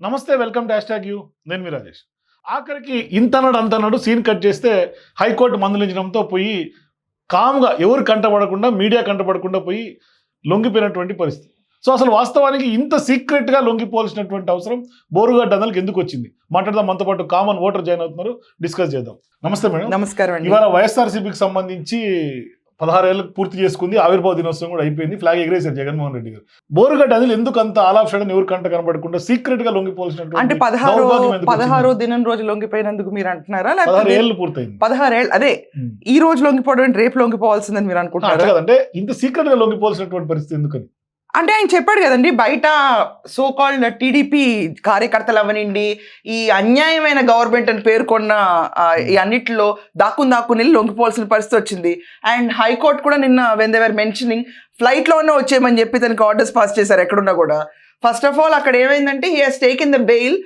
నమస్తే welcome to hashtag U. నేను మీ రాజేష్. ఆఖరికి ఇంతనాడు అంతనాడు సీన్ కట్ చేస్తే హైకోర్టు మందలించడంతో పోయి కామ్గా ఎవరు కంటపడకుండా మీడియా కంటపడకుండా పోయి లొంగిపోయినటువంటి పరిస్థితి. సో అసలు వాస్తవానికి ఇంత సీక్రెట్గా లొంగిపోవాల్సినటువంటి అవసరం బోరుగడ్డ అన్నలకు ఎందుకు వచ్చింది? మాట్లాడదాం మనతో పాటు కామన్ ఓటర్ జాయిన్ అవుతున్నారు. డిస్కస్ చేద్దాం. నమస్తే మేడం. నమస్కారం ఇవాళ వైఎస్ఆర్సీపీకి సంబంధించి పదహారు ఏళ్ళకు పూర్తి చేసుకుంది ఆవిర్భావ దినోత్సవం కూడా అయిపోయింది. ఫ్లాగ్ ఎగిరేశారు జగన్మోహన్ రెడ్డి గారు. బోరుగడ్డ అనిల్ ఎందుకు అంత ఆలాఫ్ సడన్ ఎవరు కంట కనబడకుండా సీక్రెట్గా అంటే లొంగిపోవాల్సినటువంటి పదహారు పదహారు? దినం రోజు లొంగిపోయినందుకు మీరు అంటున్నారా? పదహారు ఏళ్ళు పూర్తయింది. పదహారేళ్ళు అదే. ఈ రోజు లొంగిపోవడం రేపు లొంగిపోవాల్సిందని మీరు అనుకుంటారా కదంటే ఇంత సీక్రెట్గా లొంగిపోవాల్సినటువంటి పరిస్థితి ఎందుకని? అంటే ఆయన చెప్పాడు కదండి బయట సో కాల్డ్ టీడీపీ కార్యకర్తలు అవనండి ఈ అన్యాయమైన గవర్నమెంట్ అని పేర్కొన్న ఈ అన్నిటిలో దాక్కుని దాక్కుని వెళ్ళి లొంగిపోవాల్సిన పరిస్థితి వచ్చింది. అండ్ హైకోర్టు కూడా నిన్న వెన్ దేవర్ మెన్షనింగ్ ఫ్లైట్లోనే వచ్చేయమని చెప్పి తనకి ఆర్డర్స్ పాస్ చేశారు ఎక్కడున్నా కూడా. ఫస్ట్ ఆఫ్ ఆల్ అక్కడ ఏమైందంటే he has take in the bail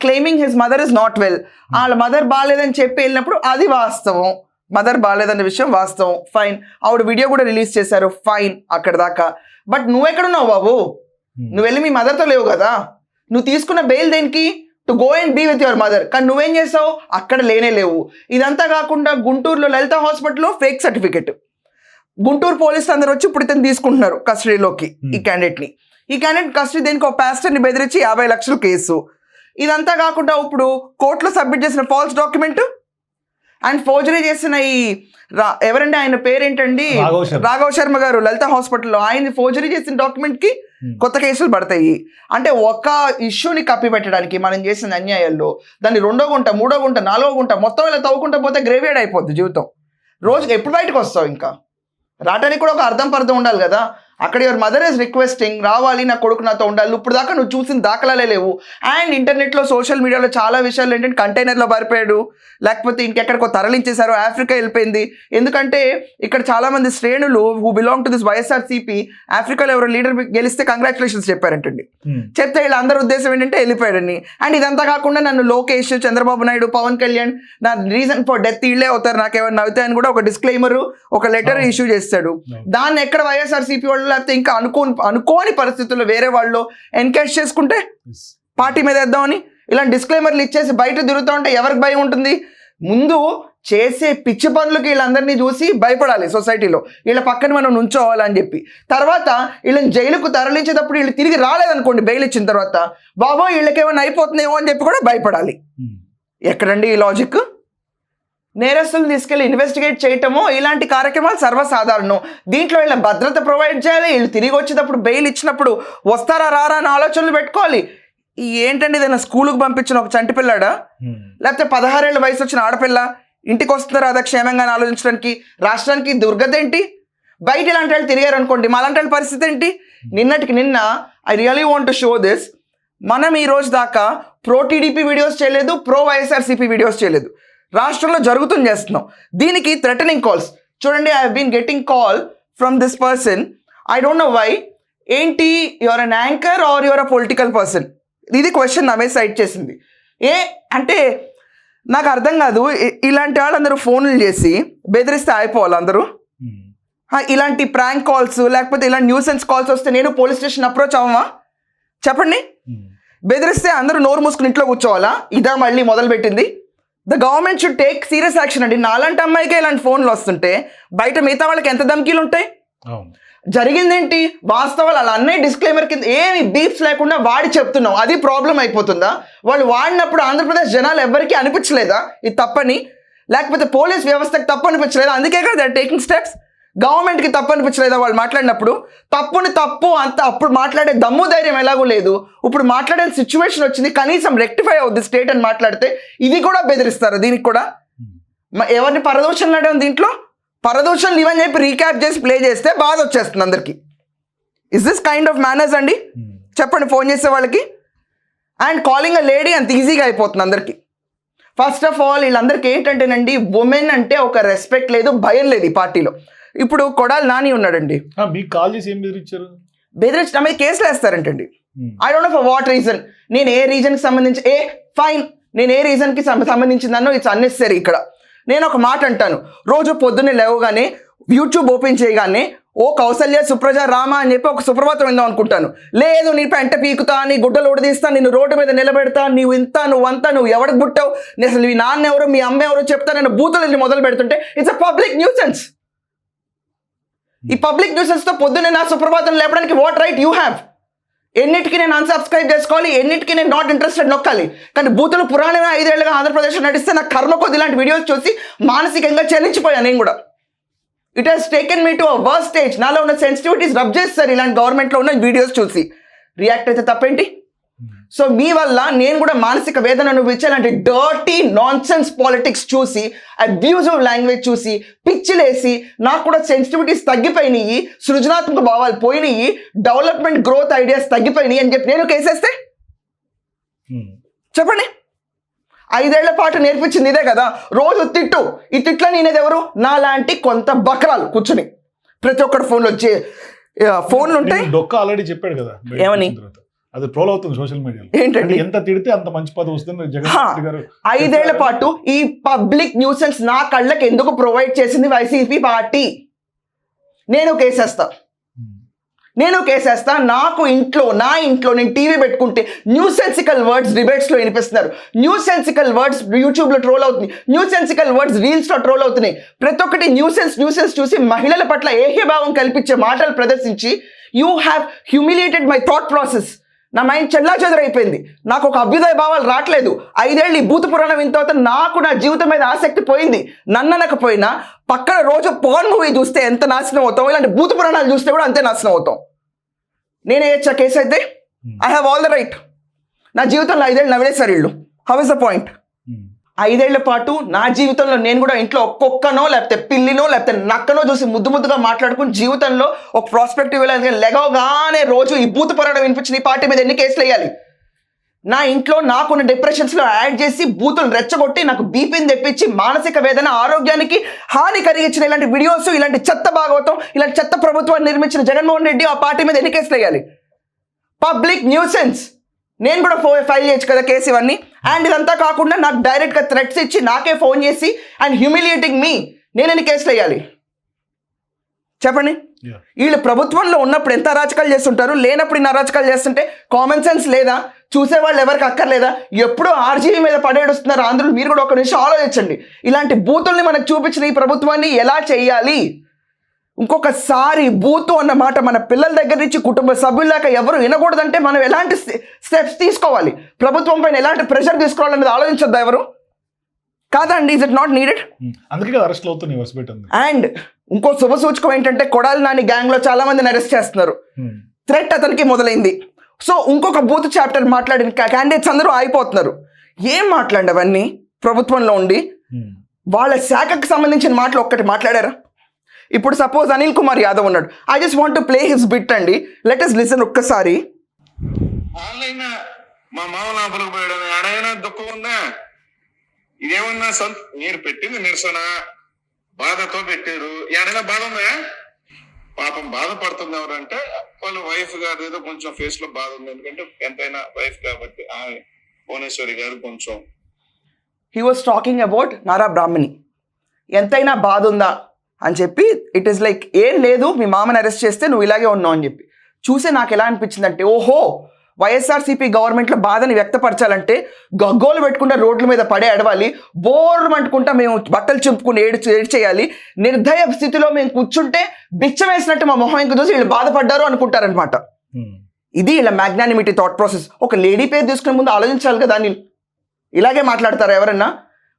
claiming his mother is not well వాళ్ళ మదర్ బాగాలేదని చెప్పి వెళ్ళినప్పుడు అది వాస్తవం. మదర్ బాగాలేదన్న విషయం వాస్తవం. ఫైన్ ఆవిడ వీడియో కూడా రిలీజ్ చేశారు. ఫైన్ అక్కడ దాకా. బట్ నువ్వెక్కడున్నావు బాబు? నువ్వు వెళ్ళి మీ మదర్తో లేవు కదా? నువ్వు తీసుకున్న బెయిల్ దేనికి? To go and be with your mother కానీ నువ్వేం చేసావు అక్కడ లేనే లేవు. ఇదంతా కాకుండా గుంటూరులో లలిత హాస్పిటల్లో ఫేక్ సర్టిఫికెట్ గుంటూరు పోలీసులు అందరూ వచ్చి ఇప్పుడు ఇతను తీసుకుంటున్నారు కస్టడీలోకి ఈ Hmm. క్యాండిడేట్ని ఈ క్యాండిడేట్ కస్టడీ దేనికి? ఒక pastor ని బెదిరించి యాభై లక్షల కేసు. ఇదంతా కాకుండా ఇప్పుడు కోర్టులో సబ్మిట్ చేసిన ఫాల్స్ డాక్యుమెంట్ అండ్ ఫోర్జరీ చేసిన ఈ రా- ఎవరండి ఆయన పేరేంటండి? రాఘవ్ శర్మ. గారు లలిత హాస్పిటల్లో. ఆయన ఫోర్జరీ చేసిన డాక్యుమెంట్కి Hmm. కొత్త కేసులు పడతాయి. అంటే ఒక ఇష్యూని కప్పిపెట్టడానికి మనం చేసిన అన్యాయాల్లో దాన్ని రెండో గుంట మూడో గుంట నాలుగో గుంట మొత్తం ఇలా తవ్వుకుంటా పోతే గ్రేవియాడ్ అయిపోద్ది జీవితం. రోజుకి ఎప్పుడు బయటకు వస్తావు ఇంకా? రావడానికి కూడా ఒక అర్థం పర్థం ఉండాలి కదా. అక్కడ యువర్ మదర్ ఇస్ రిక్వెస్టింగ్ రావాలి నా కొడుకు నాతో ఉండాలి ఇప్పుడు దాకా నువ్వు చూసిన దాఖలాలే లేవు అండ్ ఇంటర్నెట్లో సోషల్ మీడియాలో చాలా విషయాలు ఏంటంటే కంటైనర్లో పారిపోయాడు లేకపోతే ఇంకెక్కడికో తరలించేశారు ఆఫ్రికా వెళ్ళిపోయింది ఎందుకంటే ఇక్కడ చాలా మంది శ్రేణులు who belong to this YSR CP ఆఫ్రికాలో ఎవరో లీడర్ గెలిస్తే కంగ్రాచులేషన్స్ చెప్పారంటండి ఉమ్. చెప్తే వీళ్ళ అందరి ఉద్దేశం ఏంటంటే వెళ్ళిపోయాడని అండ్ ఇదంతా కాకుండా నన్ను లోకేష్ చంద్రబాబు నాయుడు పవన్ కళ్యాణ్ నా రీజన్ ఫర్ డెత్ వీళ్ళే అవుతారు నాకు ఏమైనా అవుతాయని కూడా ఒక డిస్క్లైమర్ ఒక లెటర్. ఇష్యూ చేస్తాడు. దాన్ని ఎక్కడ వైఎస్ఆర్ సిపి వాళ్ళు లేకపోతే ఇంకా అనుకోని అనుకోని పరిస్థితుల్లో వేరే వాళ్ళు ఎన్కరేజ్ చేసుకుంటే. పార్టీ మీద వేద్దామని ఇలాంటి డిస్క్లైమర్లు ఇచ్చేసి బయట తిరుగుతూ ఉంటే ఎవరికి భయం ఉంటుంది? ముందు చేసే పిచ్చి పనులకి వీళ్ళందరినీ చూసి భయపడాలి సొసైటీలో. వీళ్ళ పక్కన మనం నుంచోవాలని చెప్పి. తర్వాత వీళ్ళని జైలుకు తరలించేటప్పుడు వీళ్ళు తిరిగి రాలేదనుకోండి బెయిల్ ఇచ్చిన తర్వాత. బాబో వీళ్ళకి ఏమైనా అయిపోతుందేమో అని చెప్పి కూడా భయపడాలి. ఉమ్. ఎక్కడండి ఈ లాజిక్ నేరస్తులు తీసుకెళ్ళి ఇన్వెస్టిగేట్ చేయటము ఇలాంటి కార్యక్రమాలు సర్వసాధారణం. దీంట్లో వీళ్ళ భద్రత ప్రొవైడ్ చేయాలి వీళ్ళు తిరిగి వచ్చేటప్పుడు బెయిల్ ఇచ్చినప్పుడు వస్తారా రారా అని ఆలోచనలు పెట్టుకోవాలి. ఏంటండి ఏదైనా స్కూల్కి పంపించిన ఒక చంటి పిల్లాడా. లేకపోతే పదహారేళ్ళ వయసు వచ్చిన ఆడపిల్ల? ఇంటికి వస్తున్నారు అదా క్షేమంగా ఆలోచించడానికి? రాష్ట్రానికి దుర్గత ఏంటి బయట ఇలాంటి వాళ్ళు తిరిగారు అనుకోండి మాలాంటి వాళ్ళ పరిస్థితి ఏంటి? నిన్నటికి నిన్న I really want to show this మనం ఈ రోజు దాకా ప్రో టీడీపీ వీడియోస్ చేయలేదు ప్రో వైఎస్ఆర్సీపీ వీడియోస్ చేయలేదు. రాష్ట్రంలో జరుగుతుంది చేస్తున్నాం. దీనికి థ్రెటనింగ్ కాల్స్ చూడండి I been getting call from this person I don't know why ఏంటి? Your an anchor or your a political person ఇది క్వశ్చన్ నా మీద సైట్ చేసింది. ఏ అంటే నాకు అర్థం కాదు. ఇలాంటి వాళ్ళందరూ ఫోన్లు చేసి బెదిరిస్తే అయిపోవాలి అందరూ. ఆ, ఇలాంటి ప్రాంక్ కాల్స్ లేకపోతే ఇలాంటి న్యూసెన్స్ కాల్స్ వస్తే నేను పోలీస్ స్టేషన్ అప్రోచ్ అవ్వమా? చెప్పండి. ఉమ్. బెదిరిస్తే అందరూ నోరు మూసుకుని ఇంట్లో కూర్చోవాలా? ఇదా మళ్ళీ మొదలుపెట్టింది. The government should take serious action అండి. నాలాంటి అమ్మాయికే ఇలాంటి ఫోన్లు వస్తుంటే బయట మిగతా వాళ్ళకి ఎంత ధమ్కీలు ఉంటాయి? జరిగిందేంటి? వాస్తవాలు అలా అన్నీ డిస్క్లైమర్ కింద ఏమి బీప్స్ లేకుండా వాడి చెప్తున్నాం. అది ప్రాబ్లం అయిపోతుందా? వాళ్ళు వాడినప్పుడు ఆంధ్రప్రదేశ్ జనాలు ఎవరికీ అనిపించలేదా? ఇది తప్పని? లేకపోతే పోలీస్ వ్యవస్థకి తప్పు అనిపించలేదా? అందుకే కదా టేకింగ్ స్టెప్స్ గవర్నమెంట్కి తప్పు అనిపించలేదా వాళ్ళు మాట్లాడినప్పుడు? తప్పుని తప్పు అంత అప్పుడు మాట్లాడే దమ్ము ధైర్యం ఎలాగూ లేదు. ఇప్పుడు మాట్లాడే సిచ్యువేషన్ వచ్చింది కనీసం రెక్టిఫై అవుద్ది స్టేట్ అని మాట్లాడితే ఇది కూడా బెదిరిస్తారు దీనికి కూడా. ఎవరిని పరదోషం దీంట్లో? పరదోషం ఇవని చెప్పి రీక్యాప్ చేసి ప్లే చేస్తే బాధ వచ్చేస్తుంది అందరికి. Is this kind of manners అండి? ఉమ్. చెప్పండి ఫోన్ చేసే వాళ్ళకి. అండ్ కాలింగ్ అ లేడీ అంత ఈజీగా అయిపోతుంది అందరికి. ఫస్ట్ ఆఫ్ ఆల్ వీళ్ళందరికీ ఏంటంటేనండి ఉమెన్ అంటే ఒక రెస్పెక్ట్ లేదు భయం లేదు ఈ పార్టీలో. ఇప్పుడు కొడాలి నాని ఉన్నాడండి. మీకు కాల్ చేసి ఏం బెదిరించారు? బెదిరించి నా మీద కేసులు వేస్తారంటండి. I don't know for what reason నేను ఏ రీజన్కి సంబంధించి ఏ ఫైన్ నేను ఏ రీజన్కి సంబంధించిందన్నో ఇట్స్ అన్నెసరీ ఇక్కడ. నేను ఒక మాట అంటాను. రోజు పొద్దున్నే లేవగానే యూట్యూబ్ ఓపెన్ చేయగానే ఓ కౌసల్య సుప్రజ రామ అని చెప్పి ఒక సుప్రభాతం విందాం అనుకుంటాను. లేదు నీ పెంట పీకుతా నీ గుడ్డలు ఉడదీస్తా నిన్ను రోడ్డు మీద నిలబెడతా నీవు ఇంత నువ్వు అంతా నువ్వు ఎవరికి పుట్టావు? అసలు మీ నాన్న ఎవరు మీ అమ్మ ఎవరు చెప్తా నేను బూతులు మొదలు పెడుతుంటే ఇట్స్ అ పబ్లిక్ న్యూసెన్స్ ఈ పబ్లిక్ న్యూసెన్స్తో పొద్దున్నే నా సుప్రభాతం లేపడానికి వాట్ రైట్ యూ హ్యావ్ ఎన్నిటికీ నేను అన్సబ్స్క్రైబ్ చేసుకోవాలి? ఎన్నిటికీ నేను నాట్ ఇంట్రెస్టెడ్ నొక్కాలి? కానీ బూతులు పురాణమే ఐదేళ్ళుగా ఆంధ్రప్రదేశ్లో నడిస్తే నా కర్మ కొద్ది ఇలాంటి వీడియోస్ చూసి మానసికంగా చెల్లించిపోయాను నేను కూడా. It has taken me to a worse stage నాలో ఉన్న సెన్సిటివిటీస్ రబ్ చేస్తారు ఇలాంటి గవర్నమెంట్లో ఉన్న వీడియోస్ చూసి. రియాక్ట్ అయితే తప్పేంటి? సో మీ వల్ల నేను కూడా మానసిక వేదన అనుభవించాలంటే డర్టీ నాన్ సెన్స్ పాలిటిక్స్ చూసి అబ్యూజివ్ లాంగ్వేజ్ చూసి పిచ్చిలేసి నాకు కూడా సెన్సిటివిటీస్ తగ్గిపోయినాయి సృజనాత్మక భావాలు పోయినాయి డెవలప్మెంట్ గ్రోత్ ఐడియాస్ తగ్గిపోయినాయి అని చెప్పి నేను కేసేస్తే? ఉమ్. చెప్పండి. ఐదేళ్ళ పాటు నేర్పించింది ఇదే కదా. రోజు తిట్టు. ఈ తిట్లో నేనేది ఎవరు? నాలాంటి కొంత బకరాలు కూర్చుని. ప్రతి ఒక్కటి ఫోన్లో వచ్చి ఫోన్లు ఉంటాయి డొక్క ఆల్రెడీ చెప్పాడు కదా ఏమని? అది ట్రోల్ అవుతుంది సోషల్ మీడియాలో. ఏంటండి? ఎంత తిడితే అంత మంచి పదవి వస్తుంది జగన్ గారు. ఐదేళ్ళ పాటు ఈ పబ్లిక్ న్యూసెన్స్ నా కళ్ళకి ఎందుకు ప్రొవైడ్ చేసింది వైసీపీ పార్టీ? నేను కేసేస్తా. నేను కేసేస్తా నాకు ఇంట్లో నా ఇంట్లో నేను టీవీ పెట్టుకుంటే న్యూ సెన్సికల్ వర్డ్స్ డిబేట్స్లో వినిపిస్తున్నారు. న్యూ సెన్సికల్ వర్డ్స్ యూట్యూబ్లో ట్రోల్ అవుతుంది న్యూ సెన్సికల్ వర్డ్స్ రీల్స్లో ట్రోల్ అవుతున్నాయి. ప్రతి ఒక్కటి న్యూసెన్స్ న్యూసెన్స్ చూసి మహిళల పట్ల ఏహ్యభావం కల్పించే మాటలు ప్రదర్శించి you have humiliated my thought process నా మైండ్ చెల్లా చెదరైపోయింది. నాకు ఒక అభ్యుదయ భావాలు రావట్లేదు ఐదేళ్ళు ఈ భూత పురాణం విన్న తర్వాత నాకు నా జీవితం మీద ఆసక్తి పోయింది. నన్ననకపోయినా పక్కన రోజు పోన్ మూవీ చూస్తే ఎంత నాశనం అవుతాం? ఇలాంటి భూత పురాణాలు చూస్తే కూడా అంతే నాశనం అవుతాం. నేనే వేయచ్చా కేసు అయితే I have all the right నా జీవితంలో ఐదేళ్ళు నవ్వేశారు వీళ్ళు. How is the point. ఐదేళ్ళ పాటు నా జీవితంలో నేను కూడా ఇంట్లో ఒక్కొక్కనో లేకపోతే పిల్లినో లేకపోతే నక్కనో చూసి ముద్దు ముద్దుగా మాట్లాడుకుని జీవితంలో ఒక ప్రాస్పెక్టివ్ లెగవగానే రోజు ఈ భూత పురాణం వినిపించిన ఈ పార్టీ మీద ఎన్ని కేసులు వేయాలి? నా ఇంట్లో నాకున్న డిప్రెషన్స్లో యాడ్ చేసి బూతులు రెచ్చగొట్టి నాకు బీపీని తెప్పించి మానసిక వేదన ఆరోగ్యానికి హాని కలిగించిన ఇలాంటి వీడియోస్ ఇలాంటి చెత్త భాగవతం ఇలాంటి చెత్త ప్రభుత్వాన్ని నిర్మించిన జగన్మోహన్ రెడ్డి ఆ పార్టీ మీద ఎన్ని కేసులు వేయాలి? పబ్లిక్ న్యూసెన్స్ నేను కూడా ఫైల్ చేయొచ్చు కదా కేసు ఇవన్నీ. అండ్ ఇదంతా కాకుండా నాకు డైరెక్ట్గా థ్రెట్స్ ఇచ్చి నాకే ఫోన్ చేసి అండ్ హ్యూమిలియేటింగ్ మీ నేను ఎన్ని కేసులు వేయాలి? చెప్పండి. వీళ్ళు ప్రభుత్వంలో ఉన్నప్పుడు ఎంత అరాచకాలు చేస్తుంటారు? లేనప్పుడు ఇన్ని అరాచకాలు చేస్తుంటే కామన్ సెన్స్ లేదా? చూసేవాళ్ళు ఎవరికి అక్కర్లేదా? ఎప్పుడూ ఆర్జీవీ మీద పడేడుస్తున్నారు ఆంధ్రులు? మీరు కూడా ఒక నిమిషం ఆలోచించండి. ఇలాంటి బూతుల్ని మనకు చూపించిన ఈ ప్రభుత్వాన్ని ఎలా చేయాలి? ఇంకొకసారి బూతు అన్న మాట మన పిల్లల దగ్గర నుంచి కుటుంబ సభ్యుల దాకా ఎవరు వినకూడదంటే మనం ఎలాంటి స్టెప్స్ తీసుకోవాలి. ప్రభుత్వం పైన ఎలాంటి ప్రెషర్ తీసుకోవాలనేది ఆలోచించొద్దా ఎవరు? కాదండి ఇస్ ఇట్ నాట్ నీడెడ్. అందుకే వరుస పెట్టింది అండ్ ఇంకో శుభ సూచకం ఏంటంటే కొడాలి నాని గ్యాంగ్లో చాలా మందిని అరెస్ట్ చేస్తున్నారు. థ్రెట్ అతనికి మొదలైంది. సో ఇంకొక బూత్ చాప్టర్ మాట్లాడిన క్యాండిడేట్స్ అందరూ అయిపోతున్నారు ఏం మాట్లాడండి అవన్నీ ప్రభుత్వంలో ఉండి? వాళ్ళ శాఖకు సంబంధించిన మాటలు ఒక్కటి మాట్లాడారా? ఇప్పుడు సపోజ్ అనిల్ కుమార్ యాదవ్ ఉన్నాడు. I just want to play his bit అండి. లెట్ అస్ లిసన్ ఒక్కసారి. ఆన్లైన్ మా మామ లోపలికి పోయాడు. ఆడైనా దుఃఖం ఉందా? ఇదేమన్నా సొంత మీరు పెట్టింది నిరసన? బాధతో పెట్టారు. ఏడైనా బాధ ఉందా? పాపం బాధపడుతుంది ఎవరంటే వాళ్ళ వైఫ్ గారు ఏదో కొంచెం ఫేస్లో బాధ ఉంది. ఎందుకంటే ఎంతైనా వైఫ్ కాబట్టి భువనేశ్వరి గారు కొంచెం. He was talking about Nara Brahmani ఎంతైనా బాధ ఉందా? అని చెప్పి ఇట్ ఈస్ లైక్ ఏం లేదు మీ మామని అరెస్ట్ చేస్తే నువ్వు ఇలాగే ఉన్నావు అని చెప్పి. చూసి నాకు ఎలా అనిపించింది అంటే ఓహో వైఎస్ఆర్సీపీ గవర్నమెంట్లో బాధని వ్యక్తపరచాలంటే గగ్గోలు పెట్టుకుంటా రోడ్ల మీద పడే అడవాలి బోర్లు అంటుకుంటా మేము బట్టలు చింపుకుని ఏడు ఏడు చేయాలి నిర్దయ స్థితిలో మేము కూర్చుంటే బిచ్చం వేసినట్టు మా మొహం ఇంక చూసి వీళ్ళు బాధపడ్డారు అనుకుంటారనమాట ఇది ఇలా మ్యాగ్నానిమిటీ థాట్ ప్రాసెస్ ఒక లేడీ పేరు తీసుకునే ముందు ఆలోచించాలి కదా అని ఇలాగే మాట్లాడతారా ఎవరన్నా?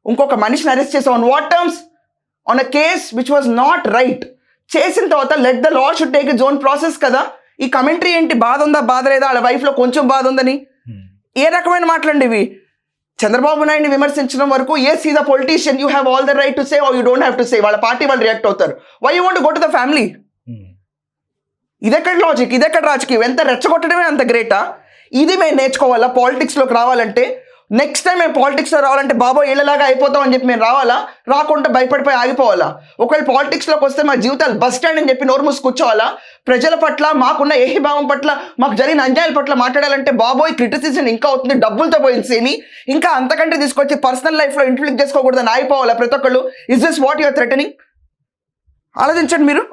ఇంకొక మనిషిని అరెస్ట్ చేసాం what terms on a case which was not right చేసిన తర్వాత let the law should take its own process కదా? ఈ కమెంటరీ ఏంటి? బాధ ఉందా? బాధ లేదా? వాళ్ళ వైఫ్లో కొంచెం బాధ ఉందని? ఏ రకమైన మాటలండి ఇవి? చంద్రబాబు నాయుడిని విమర్శించడం వరకు a see the politician you have all the right to say or you don't have to say వాళ్ళ పార్టీ వాళ్ళు రియాక్ట్ అవుతారు. Why you want go to the family ఇదెక్కడ లాజిక్ ఇదెక్కడ రాజకీయం? ఎంత రెచ్చగొట్టడమే అంత గ్రేటా ఇది మేము నేర్చుకోవాలా? పాలిటిక్స్లోకి రావాలంటే నెక్స్ట్ టైం మేము పాలిటిక్స్లో రావాలంటే బాబా ఏళ్ళలాగా అయిపోతాం అని చెప్పి మేము రావాలా? రాకుండా భయపడిపోయి ఆగిపోవాలా? ఒకవేళ పాలిటిక్స్లోకి వస్తే మా జీవితాలు బస్ స్టాండ్ అని చెప్పి నోరు మూసి కూర్చోవాలా? ప్రజల పట్ల మాకున్న ఏహిభావం పట్ల మాకు జరిగిన అన్యాయాల పట్ల మాట్లాడాలంటే బాబోయ్ క్రిటిసిజం ఇంకా అవుతుంది డబ్బులతో పోయింది సేని. ఇంకా అంతకంటే తీసుకొచ్చి పర్సనల్ లైఫ్లో ఇంట్లోకి చేసుకోకూడదని ఆగిపోవాలా ప్రతి ఒక్కళ్ళు? Is this what your threatening ఆలోచించండి మీరు.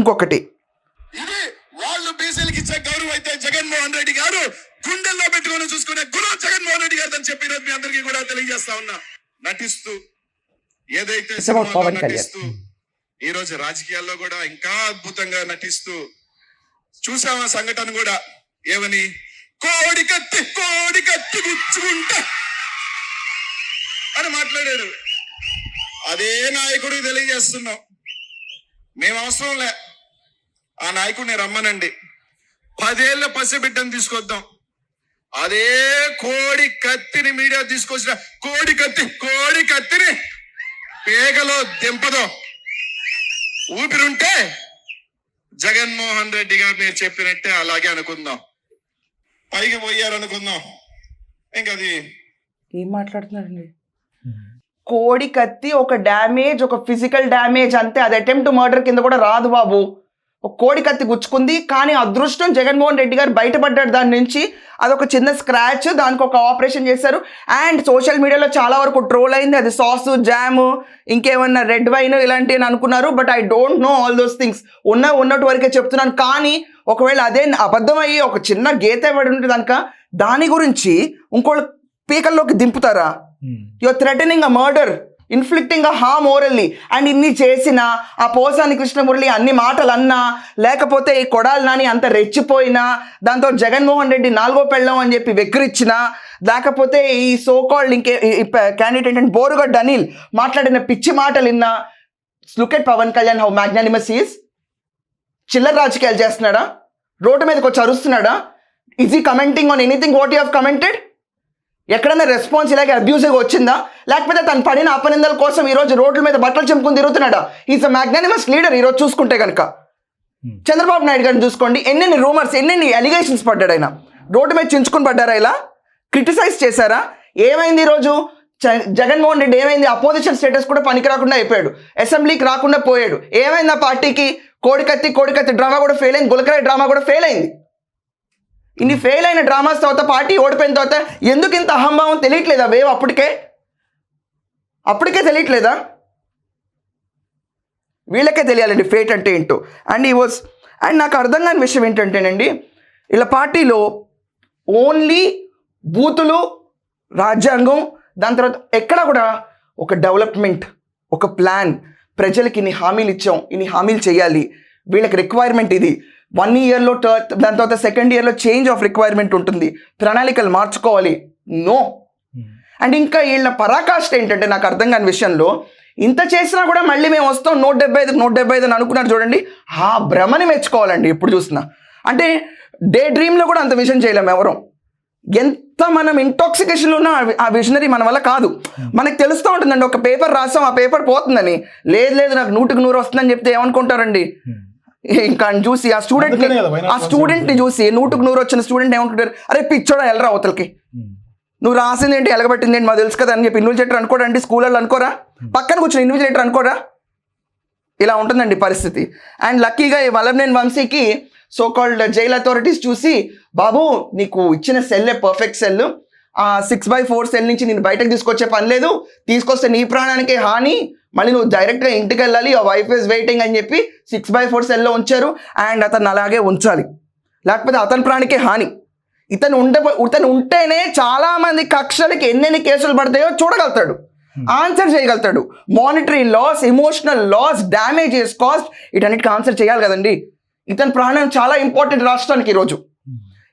ఇంకొకటి. వాళ్ళు బీసీలకు ఇచ్చే గౌరవం అయితే జగన్మోహన్ రెడ్డి గారు గుండెల్లో పెట్టుకొని చూసుకునే గురువు జగన్మోహన్ రెడ్డి గారు అని చెప్పి ఈరోజు మీ అందరికీ కూడా తెలియజేస్తా ఉన్నా. నటిస్తూ ఏదైతే. నటిస్తూ ఈ రోజు రాజకీయాల్లో కూడా ఇంకా అద్భుతంగా నటిస్తూ చూసామా సంఘటన కూడా? ఏమని? కోడి కత్తి కోడి కత్తి గుచ్చుకుంటా అని మాట్లాడాడు. అదే నాయకుడికి తెలియజేస్తున్నాం. మేము అవసరం లే. ఆ నాయకుడిని రమ్మనండి. పదేళ్ళ పసిబిడ్డను తీసుకొద్దాం. అదే కోడి కత్తిని మీడియా తీసుకొచ్చిన కోడి కత్తి కోడి కత్తిని పేగలో దింపదో. ఊపిరుంటే జగన్మోహన్ రెడ్డి గారు మీరు చెప్పినట్టే అలాగే అనుకుందాం. పైకి పోయారు అనుకుందాం ఇంకా అది ఏం మాట్లాడుతున్నారండి? కోడి కత్తి ఒక డ్యామేజ్ ఒక ఫిజికల్ డ్యామేజ్ అంతే. అది అటెంప్ట్ మర్డర్ కింద కూడా రాదు బాబు. కోడి కత్తి గుచ్చుకుంది కానీ అదృష్టం జగన్మోహన్ రెడ్డి గారు బయటపడ్డాడు దాని నుంచి. అదొక చిన్న స్క్రాచ్ దానికి ఒక ఆపరేషన్ చేశారు. అండ్ సోషల్ మీడియాలో చాలా వరకు ట్రోల్ అయింది. అది సాస్ జామ్ ఇంకేమన్నా రెడ్ వైన్ ఇలాంటివి అని అనుకున్నారు. But I don't know all those things ఉన్న ఉన్నట్టు వరకే చెప్తున్నాను. కానీ ఒకవేళ అదే అబద్ధం అయ్యి ఒక చిన్న గీత పడి ఉంటే కనుక దాని గురించి ఇంకోళ్ళు పీకల్లోకి దింపుతారా? Your threatening a murder inflicting harm orally and ఇన్ని చేసిన ఆ పోసాని కృష్ణమురళి అన్ని మాటలు అన్నా లేకపోతే ఈ కొడాలి నాని అంత రెచ్చిపోయినా దాంతో జగన్మోహన్ రెడ్డి నాలుగో పెళ్ళం అని చెప్పి వెక్కిరిచ్చిన లేకపోతే ఈ సోకాల్డ్ ఇంకే క్యాండిడేట్ ఏంటంటే బోరుగడ్డ అనిల్ మాట్లాడిన పిచ్చి మాటలు విన్నా look Pavan Kalyan how magnanimous is చిల్లర రాజకీయాలు చేస్తున్నాడా? రోడ్డు మీదకి వచ్చి అరుస్తున్నాడా? Is he commenting on anything what you have commented ఎక్కడైనా రెస్పాన్స్ ఇలాగే అబ్యూసివ్గా వచ్చిందా? లేకపోతే తను పడిన అపనిందల కోసం ఈరోజు రోడ్ల మీద బట్టలు చెంపుకుని తిరుగుతున్నాడా? ఈజ్ అ మ్యాగ్నానిమస్ లీడర్ ఈరోజు చూసుకుంటే కనుక చంద్రబాబు నాయుడు గారిని చూసుకోండి. ఎన్నెన్ని రూమర్స్ ఎన్నెన్ని అలిగేషన్స్ పడ్డాడు ఆయన? రోడ్డు మీద చించుకుని పడ్డారా ఇలా? క్రిటిసైజ్ చేశారా? ఏమైంది ఈరోజు జగన్మోహన్ రెడ్డి ఏమైంది? అపోజిషన్ స్టేటస్ కూడా పనికి రాకుండా అయిపోయాడు. అసెంబ్లీకి రాకుండా పోయాడు. ఏమైంది ఆ పార్టీకి? కోడికత్తి కోడికత్తి డ్రామా కూడా ఫెయిల్ అయింది. గులకరాయి డ్రామా కూడా ఫెయిల్ అయింది. ఇన్ని ఫెయిల్ అయిన డ్రామాస్ తర్వాత పార్టీ ఓడిపోయిన తర్వాత ఎందుకు ఇంత అహంభావం తెలియట్లేదా వేవ్ అప్పటికే? అప్పటికే తెలియట్లేదా? వీళ్ళకే తెలియాలండి ఫేట్ అంటే ఏంటో. అండ్ ఈ వాజ్ అండ్ నాకు అర్థం కాని విషయం ఏంటంటేనండి ఇలా పార్టీలో ఓన్లీ బూతులు రాజ్యాంగం దాని తర్వాత ఎక్కడ కూడా ఒక డెవలప్మెంట్ ఒక ప్లాన్ ప్రజలకి ఇన్ని హామీలు ఇచ్చాం ఇన్ని హామీలు చేయాలి వీళ్ళకి రిక్వైర్మెంట్ ఇది. వన్ ఇయర్లో దాని తర్వాత సెకండ్ ఇయర్లో చేంజ్ ఆఫ్ రిక్వైర్మెంట్ ఉంటుంది. ప్రణాళికలు మార్చుకోవాలి. నో అండ్ ఇంకా వీళ్ళ పరాకాష్ట ఏంటంటే నాకు అర్థం కాని విషయంలో ఇంత చేసినా కూడా మళ్ళీ మేము వస్తాం నూట డెబ్బై ఐదు నూట డెబ్బై ఐదు అని అనుకున్నారు చూడండి ఆ భ్రమని మెచ్చుకోవాలండి ఎప్పుడు చూసినా. అంటే డే డ్రీమ్లో కూడా అంత విషయం చేయలేము ఎవరు. ఎంత మనం ఇంటాక్సికేషన్లో ఉన్న ఆ విజనరీ మన వల్ల కాదు. మనకు తెలుస్తూ ఉంటుందండి ఒక పేపర్ రాసాం ఆ పేపర్ పోతుందని. లేదు లేదు నాకు నూటికి నూరు వస్తుందని చెప్తే ఏమనుకుంటారండి? ఇంకా చూసి ఆ స్టూడెంట్ ఆ స్టూడెంట్ని చూసి నూటుకు నూరు వచ్చిన స్టూడెంట్ ఏమనుకుంటారు అరే పిచ్చోడా వెళ్ళరా అవతలకి. నువ్వు రాసింది ఏంటి ఎలగబట్టింది ఏంటి మాకు తెలుసు కదా అని చెప్పి ఇన్విజిలేటర్ అనుకోరా అండి స్కూళ్ళలో అనుకోరా? పక్కన కూర్చొని ఇన్విజిలేటర్ అనుకోరా? ఇలా ఉంటుందండి పరిస్థితి. అండ్ లక్కీగా ఈ వల్లభనేని వంశీకి సో కాల్డ్ జైల్ అథారిటీస్ చూసి బాబు నీకు ఇచ్చిన సెల్లే పర్ఫెక్ట్ సెల్ ఆ సిక్స్ బై ఫోర్ సెల్ నుంచి నేను బయటకు తీసుకొచ్చే పని లేదు. తీసుకొస్తే నీ ప్రాణానికి హాని. మళ్ళీ నువ్వు డైరెక్ట్గా ఇంటికి వెళ్ళాలి. ఆ వైఫ్ ఇస్ వెయిటింగ్ అని చెప్పి సిక్స్ బై ఫోర్ సెల్లో ఉంచారు. అండ్ అతను అలాగే ఉంచాలి. లేకపోతే అతని ప్రాణికే హాని. ఇతను ఉండ ఇతను ఉంటేనే చాలా మంది కక్షలకి ఎన్నెన్ని కేసులు పడతాయో చూడగలుగుతాడు. ఆన్సర్ చేయగలుగుతాడు. Monetary loss emotional loss damages cost వీటన్నిటికి ఆన్సర్ చేయాలి కదండి. ఇతని ప్రాణం చాలా ఇంపార్టెంట్ రాష్ట్రానికి ఈరోజు.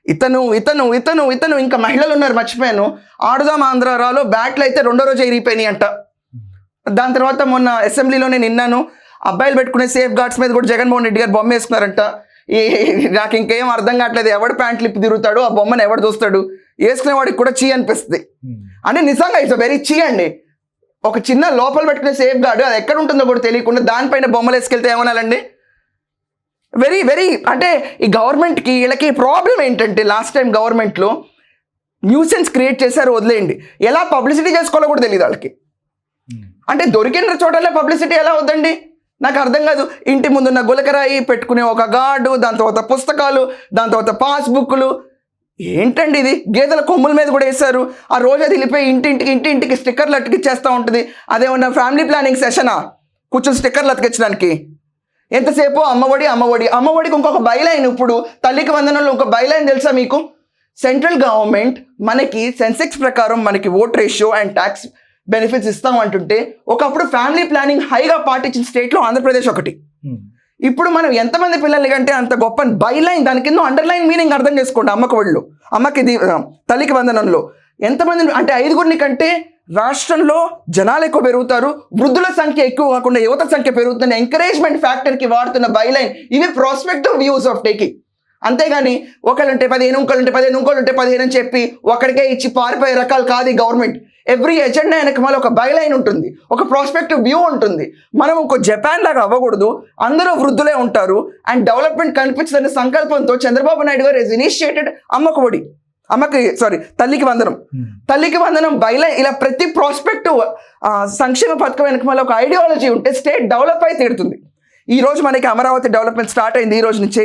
ఇతను ఇతను ఇతను ఇతను ఇంకా మహిళలు ఉన్నారు మర్చిపోయాను. ఆడుదాం ఆంధ్రాలో బ్యాట్లు అయితే రెండో రోజు ఎగిరిపోయినాయి అంట. దాని తర్వాత మొన్న అసెంబ్లీలో నేను విన్నాను అబ్బాయిలు పెట్టుకునే సేఫ్ గార్డ్స్ మీద కూడా జగన్మోహన్ రెడ్డి గారు బొమ్మ వేసుకున్నారంట. ఈ నాకు ఇంకేం అర్థం కావట్లేదు. ఎవడు ప్యాంట్లు ఇప్పి తిరుగుతాడు ఆ బొమ్మను ఎవడు చూస్తాడు? వేసుకునే వాడికి కూడా చీ అనిపిస్తుంది. అంటే నిజంగా ఇట్స్ వెరీ చీ అండి. ఒక చిన్న లోపల పెట్టుకునే సేఫ్ గార్డ్ అది ఎక్కడ ఉంటుందో కూడా తెలియకుండా దానిపైన బొమ్మలు వేసుకెళ్తే ఏమనాలండి? వెరీ వెరీ అంటే ఈ గవర్నమెంట్కి వీళ్ళకి ప్రాబ్లం ఏంటంటే లాస్ట్ టైం గవర్నమెంట్లో న్యూసెన్స్ క్రియేట్ చేశారు వదిలేయండి. ఎలా పబ్లిసిటీ చేసుకోవాలో కూడా తెలియదు వాళ్ళకి. అంటే దొరికిన చోటల్లో పబ్లిసిటీ ఎలా వద్దండి? నాకు అర్థం కాదు. ఇంటి ముందున్న గులకరాయి పెట్టుకునే ఒక గార్డు దాని తర్వాత పుస్తకాలు దాని తర్వాత పాస్బుక్లు ఏంటండి ఇది? గేదెల కొమ్ముల మీద కూడా వేశారు. ఆ రోజు అది వెళ్ళిపోయి ఇంటింటికి ఇంటింటికి స్టిక్కర్లు అతికిచ్చేస్తూ ఉంటుంది. అదేమన్నా ఫ్యామిలీ ప్లానింగ్ సెషనా కూర్చొని స్టిక్కర్లు అతికించడానికి. ఎంతసేపు? అమ్మఒడి అమ్మఒడి అమ్మఒడికి ఇంకొక బైలైన్ ఇప్పుడు. తల్లికి వందనంలో ఇంకొక బైలైన్ తెలుసా మీకు? సెంట్రల్ గవర్నమెంట్ మనకి సెన్సెక్స్ ప్రకారం మనకి vote ratio and tax benefits ఇస్తాం అంటుంటే ఒకప్పుడు ఫ్యామిలీ ప్లానింగ్ హైగా పాటించిన స్టేట్లో ఆంధ్రప్రదేశ్ ఒకటి. ఉమ్. ఇప్పుడు మనం ఎంతమంది పిల్లల్ని కంటే అంత గొప్ప బైలైన్ దాని కింద అండర్లైన్ మీనింగ్ అర్థం చేసుకోండి అమ్మకి ఒళ్ళు. అమ్మకి తల్లికి వందనంలో. ఎంతమంది అంటే ఐదుగురిని కంటే రాష్ట్రంలో జనాలు ఎక్కువ పెరుగుతారు వృద్ధుల సంఖ్య ఎక్కువ కాకుండా యువత సంఖ్య పెరుగుతున్న ఎంకరేజ్మెంట్ ఫ్యాక్టర్కి వాడుతున్న బైలైన్ ఇవి ప్రాస్పెక్టివ్ వ్యూస్ ఆఫ్ టేకింగ్ అంతేగాని ఒకళ్ళంటే పదిహేను ఇంకోళ్ళంటే పదిహేను ఇంకోళ్ళంటే పదిహేను అని చెప్పి ఒకరికే ఇచ్చి పారిపోయే రకాలు కాదు ఈ గవర్నమెంట్ ఎవ్రీ ఎజెండా వెనక మళ్ళీ ఒక బైలైన్ ఉంటుంది ఒక ప్రాస్పెక్టివ్ వ్యూ ఉంటుంది. మనం ఒక జపాన్ లాగా అవ్వకూడదు అందరూ వృద్ధులే ఉంటారు అండ్ డెవలప్మెంట్ కనిపించదనే సంకల్పంతో చంద్రబాబు నాయుడు గారు ఇనిషియేటెడ్ అమ్మకు అమ్మకి సారీ తల్లికి వందనం. ఉమ్. తల్లికి వందనం బైలైన్ ఇలా ప్రతి ప్రాస్పెక్టివ్ సంక్షేమ పథకం వెనక మళ్ళీ ఒక ఐడియాలజీ ఉంటే స్టేట్ డెవలప్ అయి తీరుతుంది. ఈ రోజు మనకి అమరావతి డెవలప్మెంట్ స్టార్ట్ అయింది ఈ రోజు నుంచి.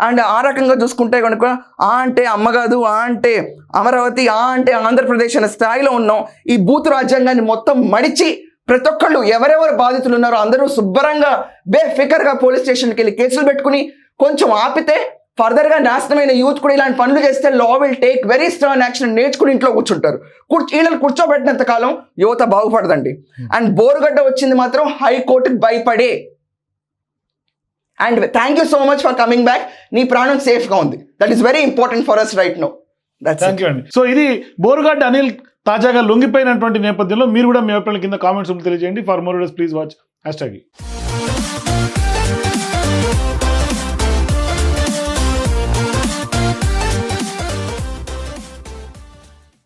అండ్ ఆ రకంగా చూసుకుంటే కనుక ఆ అంటే అమ్మ కాదు ఆ అంటే అమరావతి ఆ అంటే ఆంధ్రప్రదేశ్ అనే స్థాయిలో ఉన్నాం. ఈ బూత్ రాజ్యాంగాన్ని మొత్తం మడిచి ప్రతి ఒక్కళ్ళు ఎవరెవరు బాధితులు ఉన్నారో అందరూ శుభ్రంగా బేఫికర్గా పోలీస్ స్టేషన్కి వెళ్ళి కేసులు పెట్టుకుని కొంచెం ఆపితే ఫర్దర్గా నాశనమైన యూత్ కూడా ఇలాంటి పనులు చేస్తే law will take very strong action నేర్చుకుని ఇంట్లో కూర్చుంటారు. కూర్చు వీళ్ళని కూర్చోబెట్టినంత కాలం యువత బాగుపడదండి. అండ్ బోరుగడ్డ వచ్చింది మాత్రం హైకోర్టుకి భయపడే. And thank you so much for coming back నీ ప్రాణం సేఫ్గా ఉంది. That is very important for us right no thank you అండి. సో ఇది బోరుగడ్డ అనిల్ తాజాగా లొంగిపోయినటువంటి నేపథ్యంలో మీరు కూడా మీ అభిప్రాయాల కింద కామెంట్స్ తెలియజేయండి. For more please watch hashtag